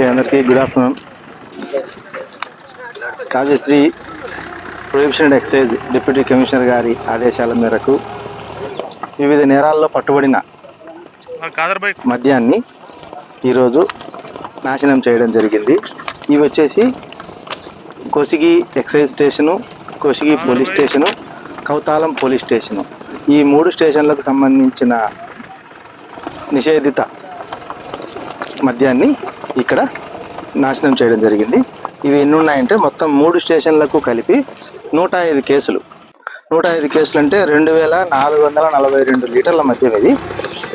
Okay అందరికీ good afternoon. Rajashree prohibition and excise deputy commissioner గారి ఆదేశాల మేరకు వివిధ నేరాల్లో పట్టుబడిన మద్యాన్ని ఈరోజు నాశనం చేయడం జరిగింది. ఇవి వచ్చేసి Kosigi excise station Kosigi police station Kauthalam police station. ఈ మూడు స్టేషన్లకు సంబంధించిన నిషేధిత మద్యాన్ని ఇక్కడ నాశనం చేయడం జరిగింది. ఇవి ఎన్ని ఉన్నాయంటే మొత్తం మూడు స్టేషన్లకు కలిపి నూట ఐదు కేసులు. నూట ఐదు కేసులు అంటే రెండు వేల నాలుగు వందల నలభై రెండు లీటర్ల మద్యం ఇది.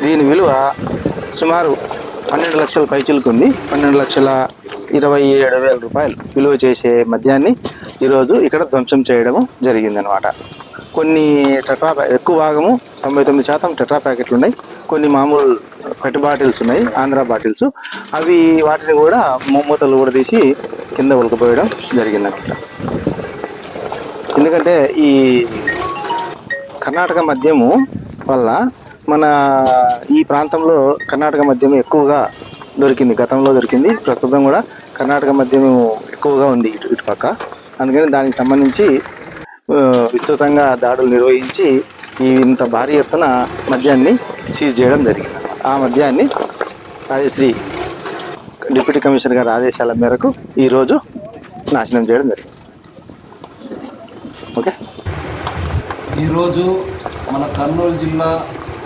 దీని విలువ సుమారు పన్నెండు లక్షల పైచిలకు ఉంది. పన్నెండు లక్షల ఇరవై ఏడు వేల రూపాయలు విలువ చేసే మద్యాన్ని ఈరోజు ఇక్కడ ధ్వంసం చేయడం జరిగిందనమాట. కొన్ని టెట్రా ఎక్కువ భాగము తొంభై తొమ్మిది శాతం టెట్రా ప్యాకెట్లు ఉన్నాయి కొన్ని మామూలు పెట్ బాటిల్స్ ఉన్నాయి ఆంధ్ర బాటిల్స్. అవి వాటిని కూడా మూతలు కూడా తీసి కింద ఉలకపోయడం జరిగిందనమాట. ఎందుకంటే ఈ కర్ణాటక మద్యము వల్ల మన ఈ ప్రాంతంలో కర్ణాటక మద్యం ఎక్కువగా దొరికింది గతంలో దొరికింది. ప్రస్తుతం కూడా కర్ణాటక మద్యము ఎక్కువగా ఉంది ఇటు ఇటు పక్క. అందుకని దానికి సంబంధించి విస్తృతంగా దాడులు నిర్వహించి ఈ ఇంత భారీ ఎత్తున మద్యాన్ని సీజ్ చేయడం జరిగింది. ఆ మద్యాన్ని రాజశ్రీ డిప్యూటీ కమిషనర్ గారి ఆదేశాల మేరకు ఈరోజు నాశనం చేయడం జరిగింది. ఓకే? ఈరోజు మన కర్నూలు జిల్లా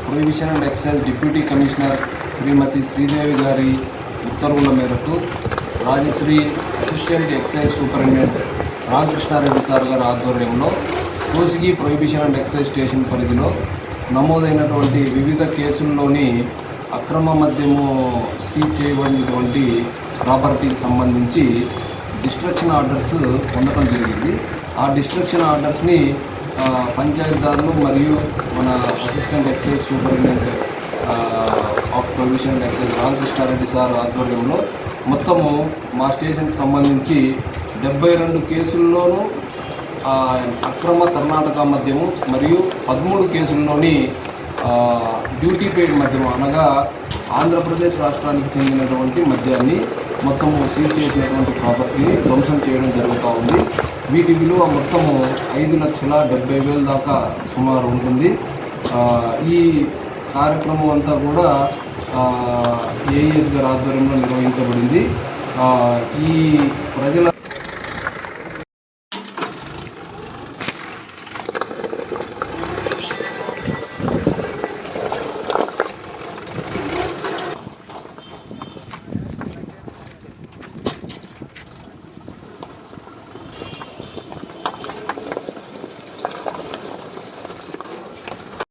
prohibition and excise deputy commissioner Shrimati Sridevi గారి ఉత్తర్వుల మేరకు Rajashri assistant excise superintendent Ramakrishna Reddy sir గారి ఆధ్వర్యంలో Kosigi prohibition and excise station పరిధిలో నమోదైనటువంటి వివిధ కేసుల్లోని అక్రమ మద్యము సీజ్ చేయబడినటువంటి ప్రాపర్టీకి సంబంధించి డిస్ట్రక్షన్ ఆర్డర్స్ పొందడం జరిగింది. ఆ డిస్ట్రక్షన్ ఆర్డర్స్ని పంచాయతీదారులు మరియు మన assistant excise superintendent of prohibition excise Ramakrishna Reddy sir ఆధ్వర్యంలో మొత్తము మా స్టేషన్కి సంబంధించి డెబ్బై రెండు కేసుల్లోనూ అక్రమ కర్ణాటక మద్యము మరియు పదమూడు కేసుల్లోని డ్యూటీ పెయిడ్ మద్యం అనగా ఆంధ్రప్రదేశ్ రాష్ట్రానికి చెందినటువంటి మద్యాన్ని మొత్తము సీజ్ చేసినటువంటి ప్రాపర్టీని ధ్వంసం చేయడం జరుగుతూ ఉంది. వీటి విలువ మొత్తము ఐదు లక్షల డెబ్బై వేల దాకా సుమారు ఉంటుంది. ఈ కార్యక్రమం అంతా కూడా ఏఎస్ గారి ఆధ్వర్యంలో నిర్వహించబడింది. ఈ ప్రజల